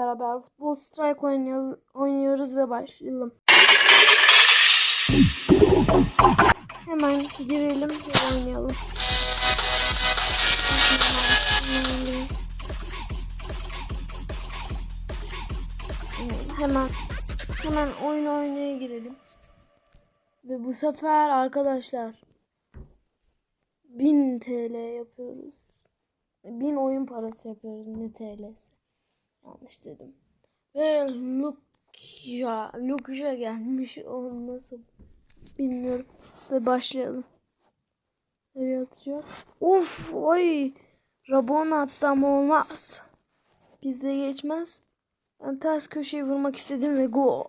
beraber futbol strike oynuyor- oynuyoruz ve başlayalım. Hemen girelim ve oynayalım. Hemen hemen oyun oynaya girelim. Ve bu sefer arkadaşlar 1000 TL yapıyoruz. 1000 oyun parası yapıyoruz ne TL'si. Yanlış dedim. Ve Lukia, Lukia gelmiş. O bilmiyorum. Ve başlayalım. Nereye atacağız? Of oy. Rabon attı ama olmaz. Bizde geçmez. Ben ters köşeyi vurmak istedim ve gol.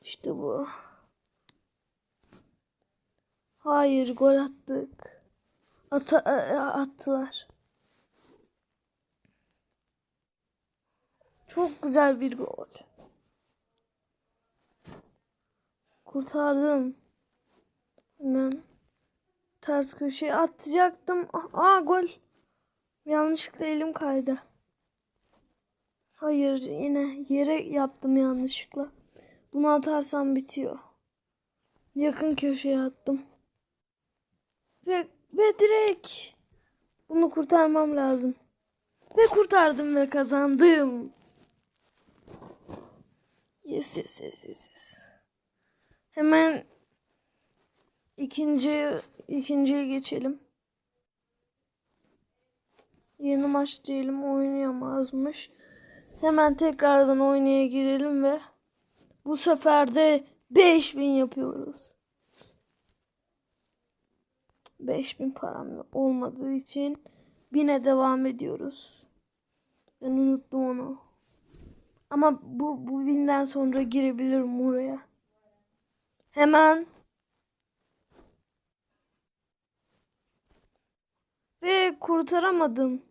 İşte bu. Hayır gol attık. Ata, a- a- attılar. Çok güzel bir gol. Kurtardım. Hemen ters köşeye atacaktım. Aa gol. Yanlışlıkla elim kaydı. Hayır yine yere yaptım yanlışlıkla. Bunu atarsam bitiyor. Yakın köşeye attım. Ve, ve direkt bunu kurtarmam lazım. Ve kurtardım ve kazandım. Yes yes yes yes. yes. Hemen ikinci ikinciye geçelim. Yeni maç diyelim oynayamazmış. Hemen tekrardan oynaya girelim ve bu sefer de 5000 yapıyoruz. 5000 param olmadığı için 1000'e devam ediyoruz. Ben unuttum onu. Ama bu bu binden sonra girebilirim oraya. Hemen ve kurtaramadım.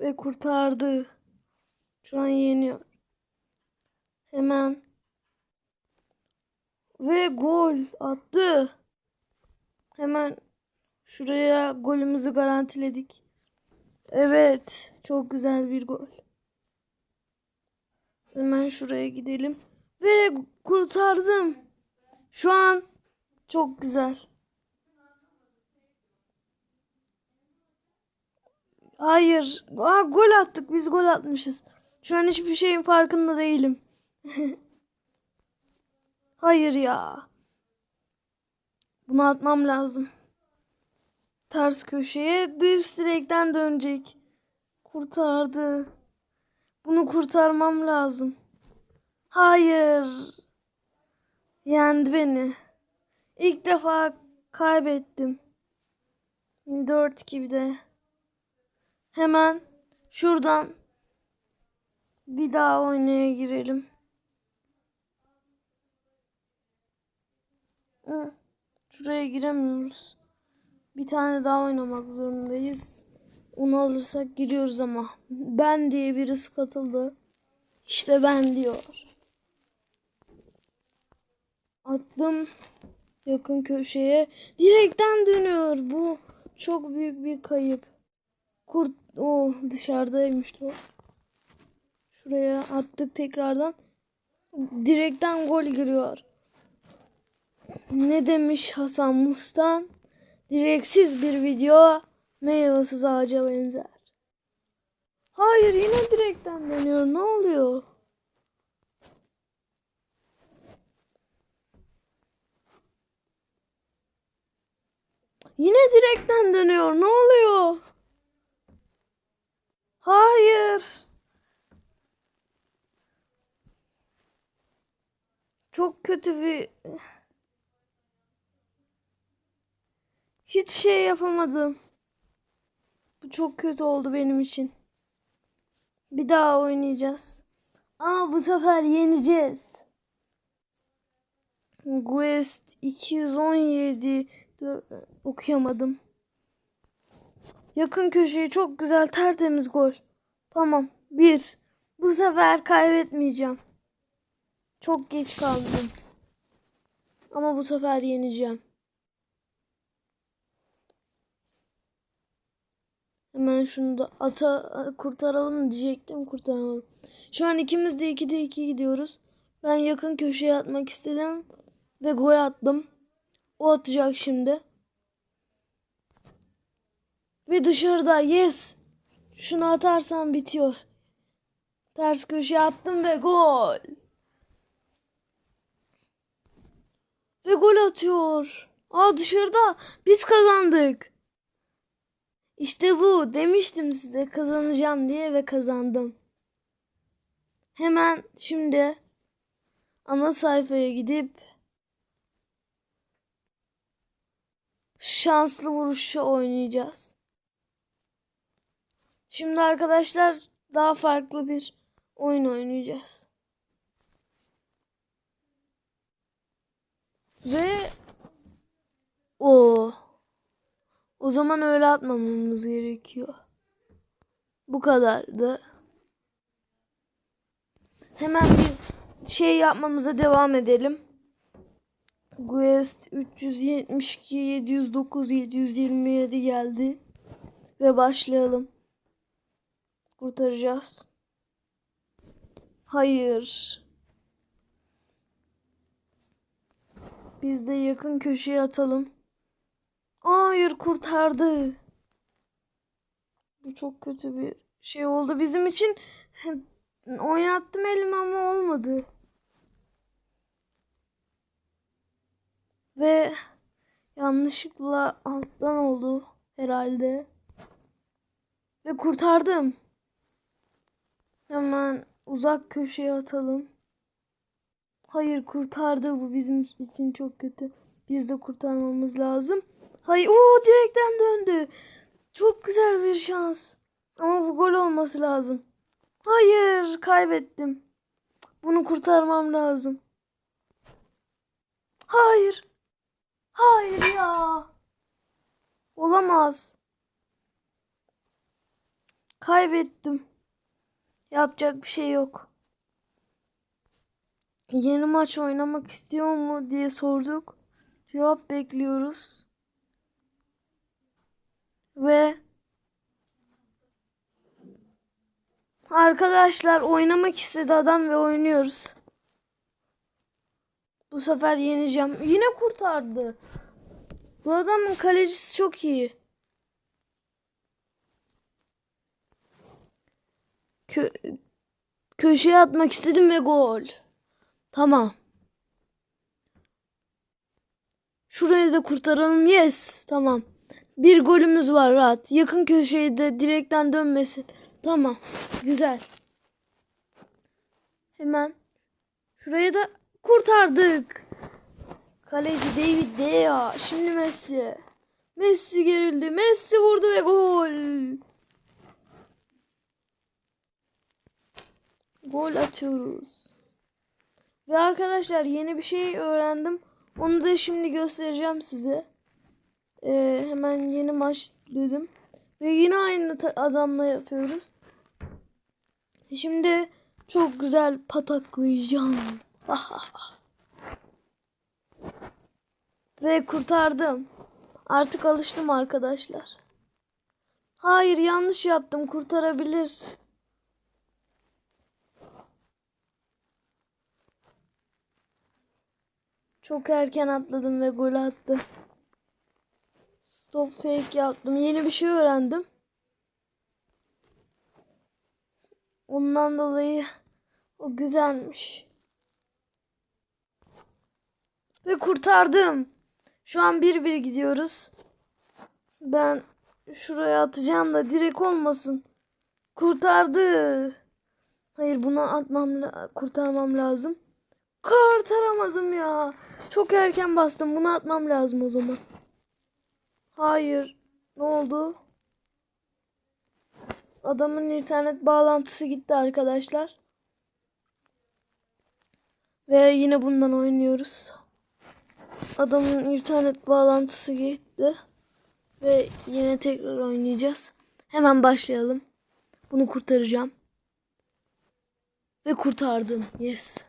Ve kurtardı. Şu an yeniyor. Hemen ve gol attı. Hemen şuraya golümüzü garantiledik. Evet, çok güzel bir gol. Hemen şuraya gidelim ve kurtardım. Şu an çok güzel. Hayır. Aa, gol attık. Biz gol atmışız. Şu an hiçbir şeyin farkında değilim. Hayır ya. Bunu atmam lazım. Ters köşeye düz direkten dönecek. Kurtardı. Bunu kurtarmam lazım. Hayır. Yendi beni. İlk defa kaybettim. 4 bir de. Hemen şuradan bir daha oynaya girelim. Şuraya giremiyoruz. Bir tane daha oynamak zorundayız. Onu alırsak giriyoruz ama. Ben diye birisi katıldı. İşte ben diyor. Attım yakın köşeye. Direkten dönüyor. Bu çok büyük bir kayıp. Kurt o dışarıdaymış o. Şuraya attık tekrardan. Direkten gol giriyor. Ne demiş Hasan Mustan? Direksiz bir video meyvesiz ağaca benzer. Hayır yine direkten dönüyor. Ne oluyor? Yine direkten dönüyor. Ne oluyor? Hayır. Çok kötü bir hiç şey yapamadım. Bu çok kötü oldu benim için. Bir daha oynayacağız. Ama bu sefer yeneceğiz. Quest 217 Dur, okuyamadım. Yakın köşeyi çok güzel tertemiz gol. Tamam. Bir. Bu sefer kaybetmeyeceğim. Çok geç kaldım. Ama bu sefer yeneceğim. Hemen şunu da ata kurtaralım diyecektim kurtaramadım. Şu an ikimiz de 2'de 2 gidiyoruz. Ben yakın köşeye atmak istedim ve gol attım. O atacak şimdi. Ve dışarıda yes. Şunu atarsam bitiyor. Ters köşeye attım ve gol. Ve gol atıyor. Aa dışarıda biz kazandık. İşte bu demiştim size kazanacağım diye ve kazandım. Hemen şimdi ana sayfaya gidip şanslı vuruşu oynayacağız. Şimdi arkadaşlar daha farklı bir oyun oynayacağız. Ve o o zaman öyle atmamamız gerekiyor. Bu kadardı. Hemen biz şey yapmamıza devam edelim. Quest 372 709 727 geldi ve başlayalım. Kurtaracağız. Hayır. Biz de yakın köşeye atalım. Hayır kurtardı. Bu çok kötü bir şey oldu bizim için. Oynattım elimi ama olmadı. Ve yanlışlıkla alttan oldu herhalde. Ve kurtardım. Hemen uzak köşeye atalım. Hayır kurtardı bu bizim için çok kötü. Biz de kurtarmamız lazım. Hayır o direkten döndü. Çok güzel bir şans. Ama bu gol olması lazım. Hayır kaybettim. Bunu kurtarmam lazım. Hayır. Hayır ya. Olamaz. Kaybettim. Yapacak bir şey yok. Yeni maç oynamak istiyor mu diye sorduk. Cevap bekliyoruz. Ve arkadaşlar oynamak istedi adam ve oynuyoruz. Bu sefer yeneceğim. Yine kurtardı. Bu adamın kalecisi çok iyi. Kö köşeye atmak istedim ve gol. Tamam. Şurayı da kurtaralım. Yes. Tamam. Bir golümüz var rahat. Yakın köşeyi de direkten dönmesin. Tamam. Güzel. Hemen şurayı da kurtardık. Kaleci David De ya. Şimdi Messi. Messi gerildi. Messi vurdu ve gol. Gol atıyoruz. Ve arkadaşlar yeni bir şey öğrendim. Onu da şimdi göstereceğim size. Ee, hemen yeni maç dedim. Ve yine aynı adamla yapıyoruz. Şimdi çok güzel pataklayacağım. Ve kurtardım. Artık alıştım arkadaşlar. Hayır yanlış yaptım kurtarabilir. Çok erken atladım ve gol attı. Stop fake yaptım. Yeni bir şey öğrendim. Ondan dolayı o güzelmiş. Ve kurtardım. Şu an bir bir gidiyoruz. Ben şuraya atacağım da direkt olmasın. Kurtardı. Hayır bunu atmam kurtarmam lazım. Kurtaramadım ya. Çok erken bastım. Bunu atmam lazım o zaman. Hayır. Ne oldu? Adamın internet bağlantısı gitti arkadaşlar. Ve yine bundan oynuyoruz. Adamın internet bağlantısı gitti. Ve yine tekrar oynayacağız. Hemen başlayalım. Bunu kurtaracağım. Ve kurtardım. Yes.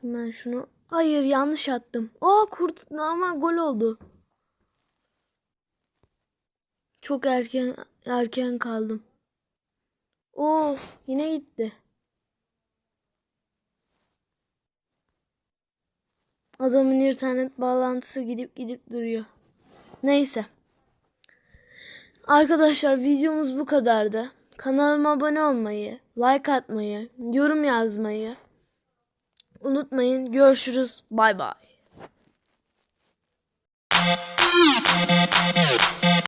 Hemen şunu. Hayır yanlış attım. Aa kurt ama gol oldu. Çok erken erken kaldım. Of yine gitti. Adamın internet bağlantısı gidip gidip duruyor. Neyse. Arkadaşlar videomuz bu kadardı. Kanalıma abone olmayı, like atmayı, yorum yazmayı unutmayın. Görüşürüz. Bay bay.